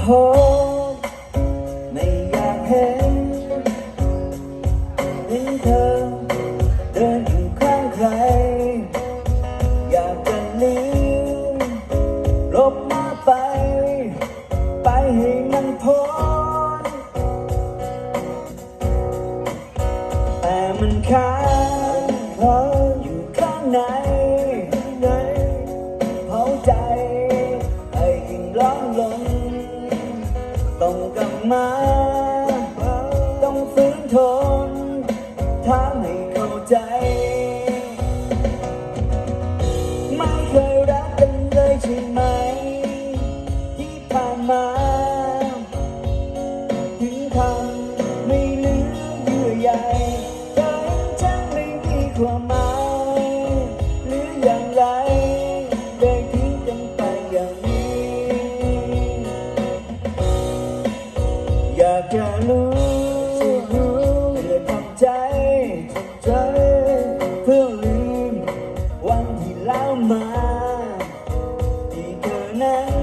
พบไม่อยากเห็นเห็นเธอเดินอยู่ข้างใคร อยากจะหนีลบมาไป ไปให้มันพ้นแต่มันค้างคาะอยู่ข้างใน กับม้ มาที่เธอนั้น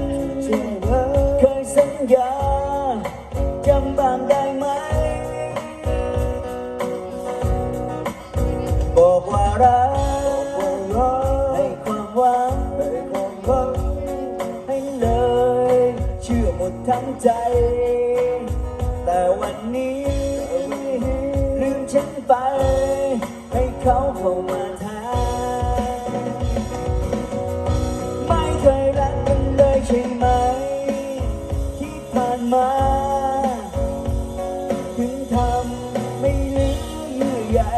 เคยสัญญาจำบ้างได้ไหม บอกว่ารักให้ความหวังให้เลย เชื่อหมดทั้งใจ แต่วันนี้ลืมฉันไป ให้เขาเข้ามา มา ถึงทำไม่ลืมยื่ใหญ่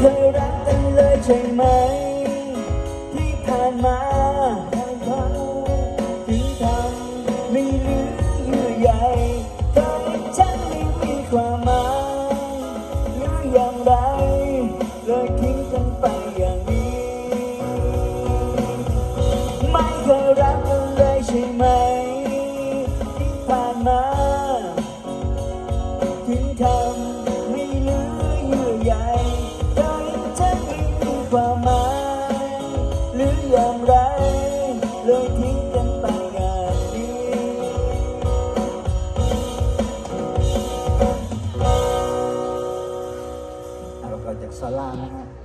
เคยรักกันเลยใช่ไหม ที่ผ่านมาถึงทำไม่เหลือเยื่อใยเธอให้ฉันไม่มีความหมายหรืออย่างไร เลยทิ้งกันไปอย่างนี้ ไม่เคยรักกันเลยใช่ไหม ที่ผ่านมาถึงทำไม่เหลือเยื่อใย เลยทิ้งกันไปอย่างนี้เราก็จากซาร่านะฮะ